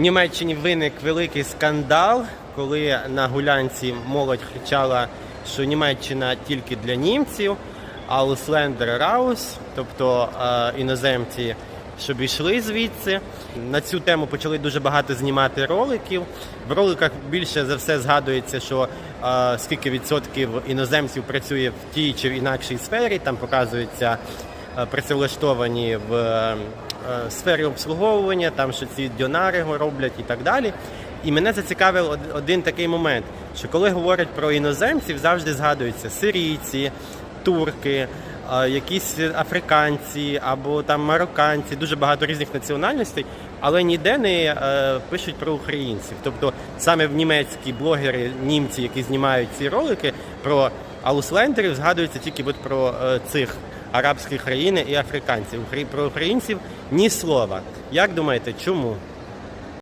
В Німеччині виник великий скандал, коли на гулянці молодь кричала, що Німеччина тільки для німців, а Ауслендер Раус, тобто е, іноземці, щоб йшли звідси. На цю тему почали дуже багато знімати роликів. В роликах більше за все згадується, що е, скільки відсотків іноземців працює в тій чи в інакшій сфері. Там показується працевлаштовані в е, е, сфері обслуговування, там що ці дьонари роблять і так далі. І мене зацікавив один такий момент, що коли говорять про іноземців, завжди згадуються сирійці, турки, е, якісь африканці або там марокканці, дуже багато різних національностей, але ніде не е, пишуть про українців. Тобто саме в німецькі блогери, німці, які знімають ці ролики про ауслендерів, згадується тільки от про е, цих арабських країн і африканців. Про українців ні слова. Як думаєте, чому?